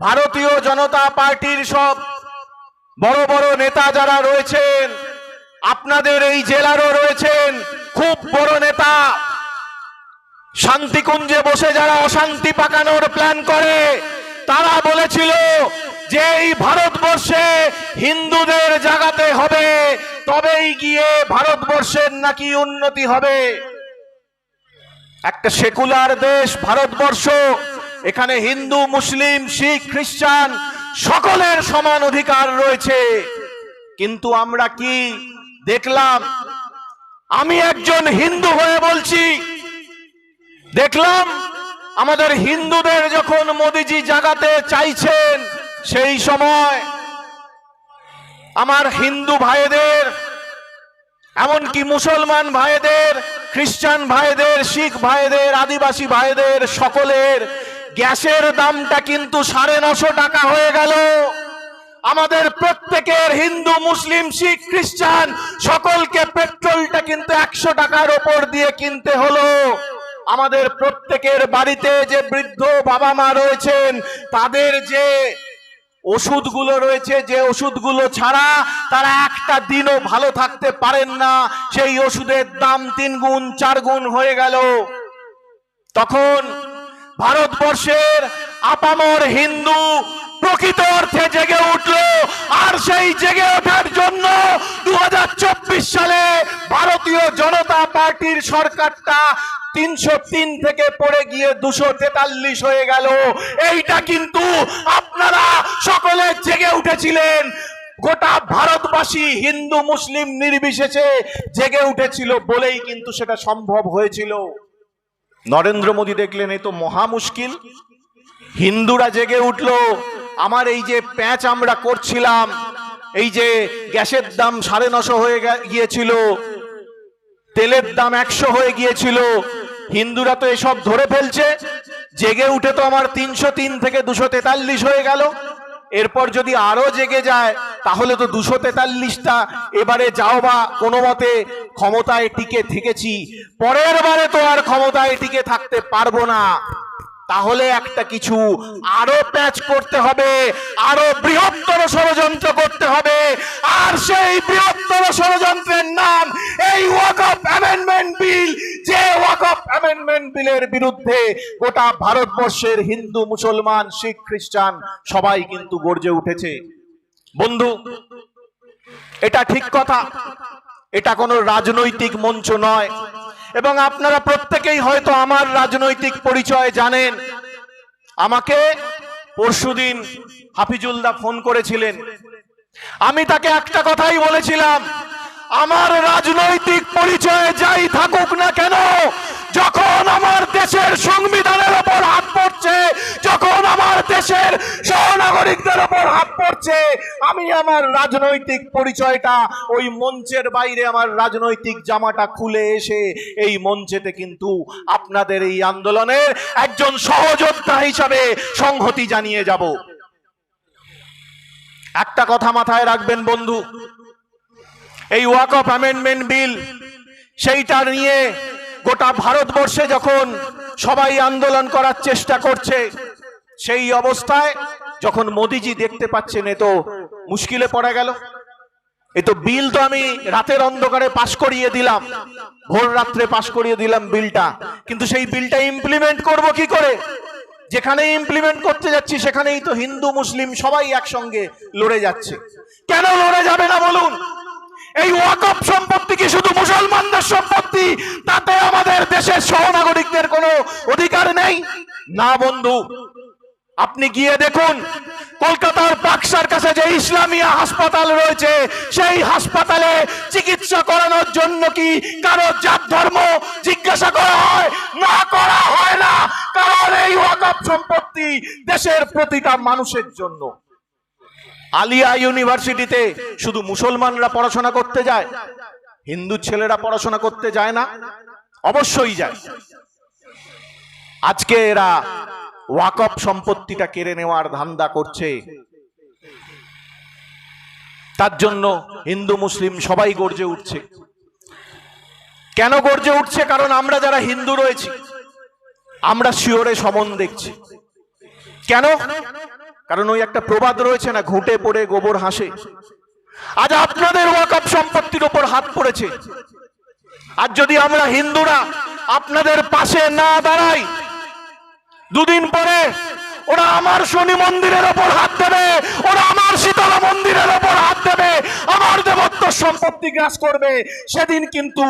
ভারতীয় জনতা পার্টির সব বড় বড় নেতা যারা রয়েছেন, আপনাদের এই জেলারও রয়েছেন খুব বড় নেতা। শান্তিকুঞ্জে বসে যারা অশান্তি পাকানোর প্ল্যান করে, তারা বলেছিল যে এই ভারতবর্ষে হিন্দুদের জাগাতে হবে, তবেই গিয়ে ভারতবর্ষের নাকি উন্নতি হবে। একটা সেকুলার দেশ, ভারতবর্ষ। এখানে হিন্দু, মুসলিম, শিখ, খ্রিস্টান সকলের সমান অধিকার রয়েছে। কিন্তু আমরা কি দেখলাম? আমি একজন হিন্দু হয়ে বলছি, দেখলাম আমাদের হিন্দুদের যখন মোদিজি জাগাতে চাইছেন সেই সময় আমার হিন্দু ভাইদের, এমনকি মুসলমান ভাইদের, খ্রিস্টান ভাইদের, শিখ ভাইদের, আদিবাসী ভাইদের সকলের গ্যাসের দামটা কিন্তু সাড়ে নশো টাকা হয়ে গেল। আমাদের প্রত্যেকের হিন্দু, মুসলিম, শিখ, খ্রিস্টান, সকলকে পেট্রোলটা কিন্তু একশো টাকার ওপর দিয়ে কিনতে হলো। আমাদের প্রত্যেকের বাড়িতে যে বৃদ্ধ বাবা মা রয়েছেন, তাদের যে ওষুধগুলো রয়েছে, যে ওষুধগুলো ছাড়া তারা একটা দিনও ভালো থাকতে পারেন না। সেই ওষুধের দাম তিন গুণ, চার গুণ হয়ে গেল। তখন ভারতবর্ষের আপামর হিন্দু প্রকৃত অর্থে জেগে উঠল, আর সেই জেগে ওঠার জন্য দুহাজার চব্বিশ সালে ভারতীয় জনতা পার্টির সরকারটা তিনশো তিন থেকে পড়ে গিয়ে দুশো তেতাল্লিশ হয়ে গেল। এইটা কিন্তু আপনারা সকলে জেগে উঠেছিলেন। গোটা ভারতবাসী হিন্দু, মুসলিম নির্বিশেষে জেগে উঠেছিল বলেই কিন্তু সেটা সম্ভব হয়েছিল। নরেন্দ্র মোদী দেখলেন, এ তো মহা মুশকিল। হিন্দুরা জেগে উঠল, আমার এই যে প্যাঁচ আমরা করছিলাম, এই যে গ্যাসের দাম সাড়ে নশো হয়ে গিয়েছিল, তেলের দাম একশো হয়ে গিয়েছিল, হিন্দুরা তো এসব ধরে ফেলছে, জেগে উঠে তো আমার তিনশো তিন থেকে দুশো তেতাল্লিশ হয়ে গেল। এরপর যদি আরও জেগে যায়, তাহলে তো দুশো তেতাল্লিশটা এবারে যাও বা কোনো মতে ক্ষমতায় টিকে থেকেছি, পরের বারে তো আর ক্ষমতায় টিকে থাকতে পারব না। তাহলে একটা কিছু আরও প্যাচ করতে হবে, আরও বৃহত্তর ষড়যন্ত্র করতে হবে। আর সেই বৃহত্তর ষড়যন্ত্রের নাম এই ওয়াকফ অ্যামেন্ডমেন্ট বিল যে ওয়াকফ অ্যামেন্ডমেন্ট বিলের বিরুদ্ধে গোটা ভারতবর্ষের হিন্দু, মুসলমান, শিখ, খ্রিস্টান সবাই কিন্তু গর্জে উঠেছে। বন্ধু, এটা ঠিক কথা। এটা কোনো রাজনৈতিক মঞ্চ নয়। এবং আপনারা প্রত্যেকেই হয়তো আমার রাজনৈতিক পরিচয় জানেন। আমাকে পরশুদিন হাফিজুল্লাহ ফোন করেছিলেন। আমি তাকে একটা কথাই বলেছিলাম, আমার রাজনৈতিক পরিচয় যাই থাকুক না কেন, যখন আমার দেশের সংবিধানের ওপর হাত পড়ছে দেশের সহনাগরিকদের ওপর হাত পড়ছে। আমি আমার রাজনৈতিক পরিচয়টা ওই মঞ্চের বাইরে আমার রাজনৈতিক জামাটা খুলে এসে এই মঞ্চেতে কিন্তু আপনাদের এই আন্দোলনের একজন সহযোদ্ধা হিসাবে সংহতি জানিয়ে যাব। একটা কথা মাথায় রাখবেন বন্ধু, এই ওয়াক অফ অ্যামেন্ডমেন্ট বিল, সেইটা নিয়ে গোটা ভারতবর্ষে যখন সবাই আন্দোলন করার চেষ্টা করছে সেই অবস্থায় যখন মোদিজি দেখতে পাচ্ছেন, এ তো মুশকিলে পড়ে গেল। এ তো বিল তো আমি রাতের অন্ধকারে পাশ করিয়ে দিলাম। ভোর রাত্রে পাশ করিয়ে দিলাম বিলটা। কিন্তু সেই বিলটা ইমপ্লিমেন্ট করব কি করে? যেখানে ইমপ্লিমেন্ট করতে যাচ্ছি, সেখানেই তো হিন্দু, মুসলিম সবাই একসঙ্গে লড়ে যাচ্ছে। কেন লড়ে যাবে না বলুন? এই ওয়াকফ সম্পত্তি কি শুধু মুসলমানদের সম্পত্তি? তাতে আমাদের দেশের সহনাগরিকদের কোনো অধিকার নেই? না বন্ধু আপনি গিয়ে দেখুন, কলকাতার বাক্সার কাছে যে ইসলামিয়া হাসপাতাল রয়েছে, সেই হাসপাতালে চিকিৎসা করানোর জন্য কি কারও জাত ধর্ম জিজ্ঞাসা করা হয়? না করা হয় না। কারণ এই ওয়াকফ সম্পত্তি দেশের প্রতিটা মানুষের জন্য। আলিয়া ইউনিভার্সিটিতে শুধু মুসলমানরা পড়াশোনা করতে যায়, হিন্দু ছেলেরা পড়াশোনা করতে যায় না, অবশ্যই যায়। আজকে এরা ওয়াকফ সম্পত্তিটা কেড়ে নেওয়ার ধান্দা করছে। তার জন্য হিন্দু, মুসলিম সবাই গর্জে উঠছে। কেন গর্জে উঠছে? কারণ আমরা যারা হিন্দু রয়েছি, আমরা শিওরে সমন দেখছি। কেন? কারণ ওই একটা প্রবাদ রয়েছে না, ঘুঁটে পড়ে গোবর হাসে। আজ আপনাদের ওয়াকফ সম্পত্তির ওপর হাত পড়েছে। আর যদি আমরা হিন্দুরা আপনাদের পাশে না দাঁড়াই দুদিন পরে ওরা আমার শনি মন্দিরের ওপর হাত দেবে, ওরা আমার শীতলা মন্দিরের ওপর হাত দেবে, আমার দেবত্ব সম্পত্তি গ্রাস করবে। সেদিন কিন্তু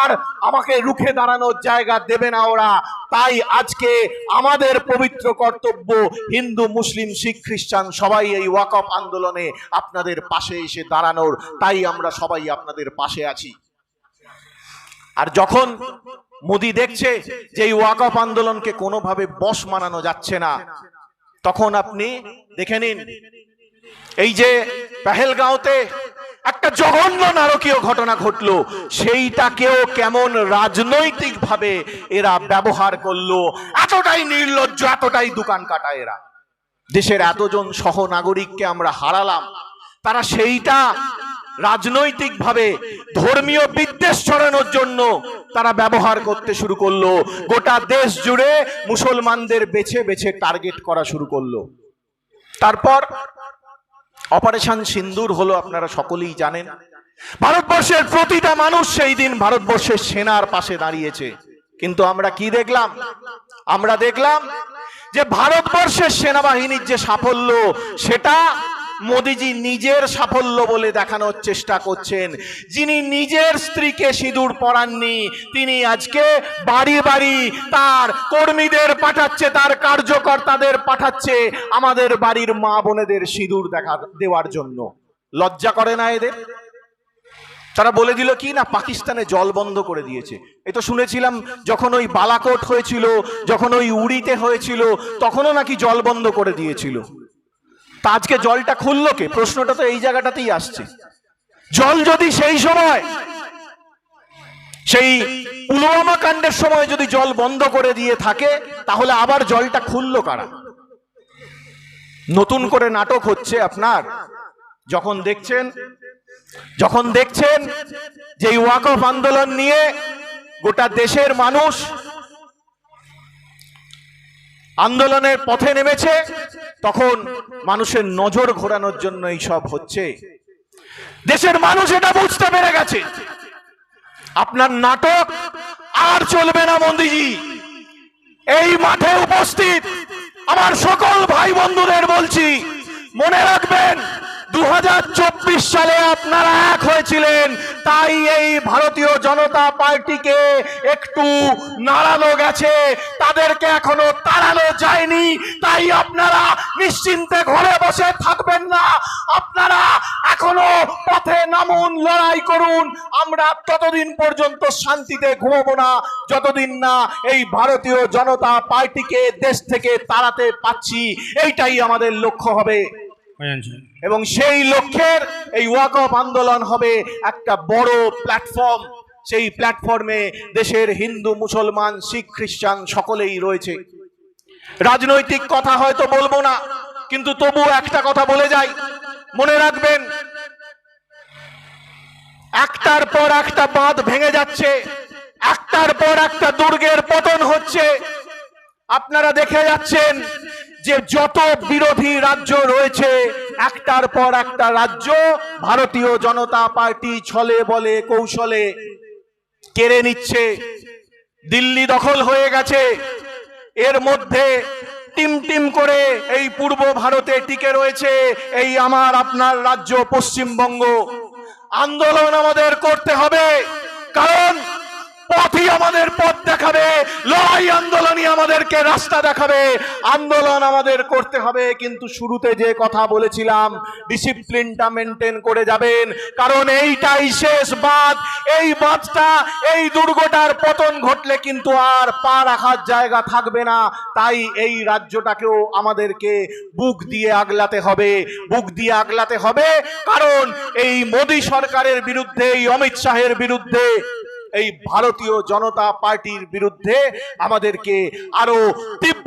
আর আমাকে রুখে দাঁড়ানোর জায়গা দেবে না ওরা। তাই আজকে আমাদের পবিত্র কর্তব্য হিন্দু, মুসলিম, শিখ, খ্রিস্টান সবাই এই ওয়াকফ আন্দোলনে আপনাদের পাশে এসে দাঁড়ানোর। তাই আমরা সবাই আপনাদের পাশে আছি। আর যখন মোদি দেখছে যে এই ওয়াকফ আন্দোলনকে কোনোভাবে বস মানানো যাচ্ছে না। তখন আপনি দেখে নিন, এই যে পেহেলগাঁওতে একটা জঘন্য নারকীয় ঘটনা ঘটলো, সেইটাকেও কেমন রাজনৈতিকভাবে এরা ব্যবহার করল, এতটাই নির্লজ্জ, এতটাই দোকান কাটা এরা। দেশের এতজন সহ নাগরিককে আমরা হারালাম, তারা সেইটা রাজনৈতিকভাবে ধর্মীয় বিদ্বেষ ছড়ানোর জন্য তারা ব্যবহার করতে শুরু করল। গোটা দেশ জুড়ে মুসলমানদের বেছে বেছে টার্গেট করা শুরু করল। তারপর অপারেশন সিন্দুর হলো আপনারা সকলেই জানেন। ভারতবর্ষের প্রতিটা মানুষ সেই দিন ভারতবর্ষের সেনার পাশে দাঁড়িয়েছে। কিন্তু আমরা কি দেখলাম? আমরা দেখলাম যে ভারতবর্ষের সেনাবাহিনীর যে সাফল্য, সেটা মোদিজি নিজের সাফল্য বলে দেখানোর চেষ্টা করছেন। যিনি নিজের স্ত্রীকে সিঁদুর পরাননি, তিনি আজকে বাড়ি বাড়ি তার কর্মীদের পাঠাচ্ছে, তার কার্যকর্তাদের পাঠাচ্ছে আমাদের বাড়ির মা বোনেদের সিঁদুর দেখা দেওয়ার জন্য। লজ্জা করে না এদের? তারা বলে দিল, কি না, পাকিস্তানে জল বন্ধ করে দিয়েছে। এই তো শুনেছিলাম, যখন ওই বালাকোট হয়েছিল, যখন ওই উড়িতে হয়েছিল, তখনও নাকি জল বন্ধ করে দিয়েছিল। তা আজকে জলটা খুললো কে? প্রশ্নটা তো এই জায়গাটাতেই আসছে। জল যদি সেই সময়, সেই পুলওয়ামা কাণ্ডের সময় যদি জল বন্ধ করে দিয়ে থাকে, তাহলে আবার জলটা খুললো কারা? নতুন করে নাটক হচ্ছে আপনার, যখন দেখছেন যখন দেখছেন যে ওয়াকফ আন্দোলন নিয়ে গোটা দেশের মানুষ আন্দোলনের পথে নেমেছে, তখন মানুষের নজর ঘোরানোর জন্য এই সব হচ্ছে। দেশের মানুষ এটা বুঝতে পেরে গেছে। আপনার নাটক আর চলবে না মন্দিজি এই মাঠে উপস্থিত আমার সকল ভাই বন্ধুদের বলছি, মনে রাখবেন দু হাজার চব্বিশ সালে আপনারা এক হয়েছিলেন। তাই এই ভারতীয় জনতা পার্টিকে একটু নাড়ানো গেছে। তাদেরকে এখনও তাড়ানো যায়নি। তাই আপনারা নিশ্চিন্তে ঘরে বসে থাকবেন না। আপনারা এখনও পথে নামুন, লড়াই করুন। আমরা ততদিন পর্যন্ত শান্তিতে ঘুমাবো না। যতদিন না এই ভারতীয় জনতা পার্টিকে দেশ থেকে তাড়াতে পাচ্ছি এইটাই আমাদের লক্ষ্য হবে। এবং সেই লক্ষ্যের এই ওয়াকফ আন্দোলন হবে একটা বড় প্ল্যাটফর্ম। সেই প্ল্যাটফর্মে দেশের হিন্দু, মুসলমান, শিখ, খ্রিস্টান সকলেই রয়েছে। রাজনৈতিক কথা হয়তো বলব না, কিন্তু তবু একটা কথা বলে যাই। মনে রাখবেন, একটার পর একটা বাঁধ ভেঙে যাচ্ছে, একটার পর একটা দুর্গের পতন হচ্ছে। আপনারা দেখে যাচ্ছেন যে যত বিরোধী রাজ্য রয়েছে, একটার পর একটা রাজ্য ভারতীয় জনতা পার্টি ছলে বলে, কৌশলে কেড়ে নিচ্ছে। দিল্লি দখল হয়ে গেছে। এর মধ্যে টিম টিম করে এই পূর্ব ভারতে টিকে রয়েছে এই আমার, আপনার রাজ্য পশ্চিমবঙ্গ। আন্দোলন আমাদের করতে হবে, কারণ পথই আমাদের পথ দেখাবে, লড়াই আন্দোলনই আমাদেরকে রাস্তা দেখাবে, আন্দোলন আমাদের করতে হবে, কিন্তু শুরুতে যে কথা বলেছিলাম ডিসিপ্লিনটা মেনটেন করে যাবেন, কারণ এইটাই শেষ বাঁধ এই বাঁধটা, এই দুর্গটার পতন ঘটলে কিন্তু আর পা রাখার জায়গা থাকবে না, তাই এই রাজ্যটাকেও আমাদেরকে বুক দিয়ে আগলাতে হবে, বুক দিয়ে আগলাতে হবে, কারণ এই মোদী সরকারের বিরুদ্ধে, এই অমিত শাহের বিরুদ্ধে এই ভারতীয় জনতা পার্টির বিরুদ্ধে আমাদেরকে আরও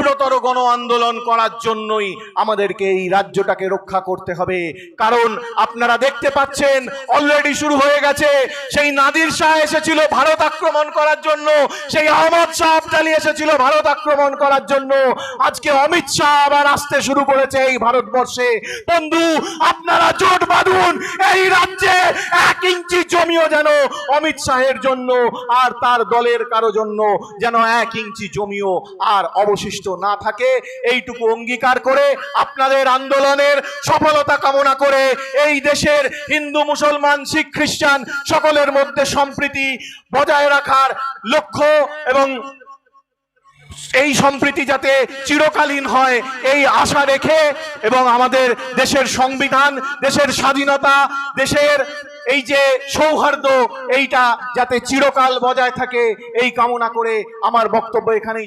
তীব্রতর গণ আন্দোলন করার জন্যই আমাদেরকে এই রাজ্যটাকে রক্ষা করতে হবে। কারণ আপনারা দেখতে পাচ্ছেন অলরেডি শুরু হয়ে গেছে। সেই নাদির শাহ এসেছিল ভারত আক্রমণ করার জন্য। সেই আহমদ শাহ আফজালি এসেছিল ভারত আক্রমণ করার জন্য। আজকে অমিত শাহ আবার আসতে শুরু করেছে এই ভারতবর্ষে। বন্ধু, আপনারা জোট বাঁধুন, এই রাজ্যে এক ইঞ্চি জমিও যেন অমিত শাহের জন্য আর তার দলের কারও জন্য যেন এক ইঞ্চি জমিও আর অবশিষ্ট না থাকে, এইটুকু অঙ্গীকার করে আপনাদের আন্দোলনের সফলতা কামনা করে এই দেশের হিন্দু, মুসলমান, শিখ, খ্রিস্টান সকলের মধ্যে সম্প্রীতি বজায় রাখার লক্ষ্য এবং এই সম্প্রীতি যাতে চিরকালীন হয়, এই আশা রেখে এবং আমাদের দেশের সংবিধান, দেশের স্বাধীনতা, দেশের এই যে সৌহার্দ্য, এইটা যাতে চিরকাল বজায় থাকে, এই কামনা করে আমার বক্তব্য এখানেই